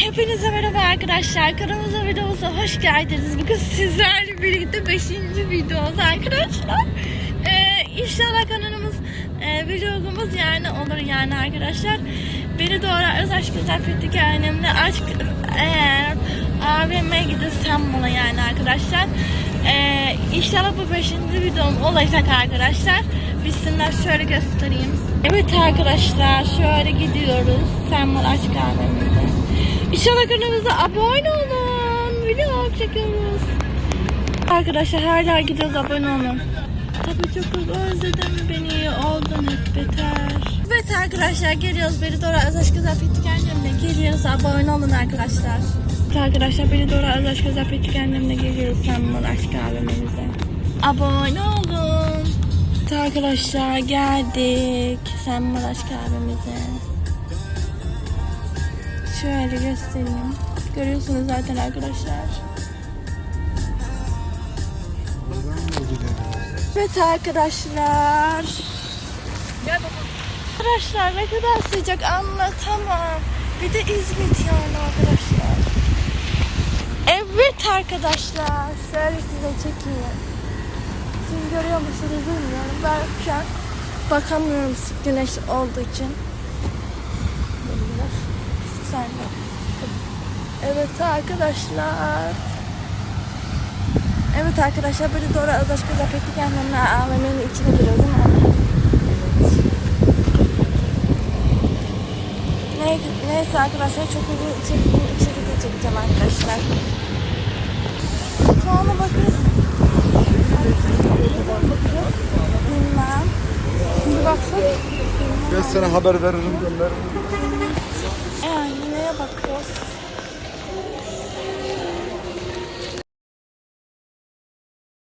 Hepinize merhaba arkadaşlar. Kanalımıza videomuza hoş geldiniz. Bugün sizlerle birlikte 5. videomuz arkadaşlar. Ee, inşallah kanalımız e, vlogumuz yani olur yani arkadaşlar. Beni doğru aşk güzel fettik annemle aşk eğer AVM'ye gidersem bana yani arkadaşlar. Ee, inşallah bu 5. videom olacak arkadaşlar. Bizsinden şöyle göstereyim. Evet arkadaşlar şöyle gidiyoruz. Sen bana aşk AVM'de. İnşallah kanalımıza abone olun. Vlog çekiyoruz. Arkadaşlar hala gidiyoruz abone olun. Tabii çok özledim beni oldun hep beter. Evet arkadaşlar geliyoruz beni doğru Özaş Güzel Fethi Kendimle geliyoruz abone olun arkadaşlar. Evet arkadaşlar beni doğru Özaş Güzel Fethi Kendimle geliyoruz sen bana aşk abimimize. Abone olun. Evet arkadaşlar geldik sen bana aşk abimize. Şöyle göstereyim. Görüyorsunuz zaten arkadaşlar. Evet arkadaşlar. Arkadaşlar ne kadar sıcak anlatamam. Bir de İzmit yani arkadaşlar. Evet arkadaşlar. Şöyle size çekeyim. Siz görüyor musunuz bilmiyorum. Ben şu an bakamıyorum güneş olduğu için. Sen de. Evet arkadaşlar. Evet arkadaşlar böyle doğru Adaş Kızı Peklik Annemle AVM'nin içine giriyoruz mi? Ne, neyse arkadaşlar çok uzun içeri, içeri de çekeceğim arkadaşlar. Sonra bakın. Bilmem. Şimdi baksana. Ben sana haber veririm gönderirim.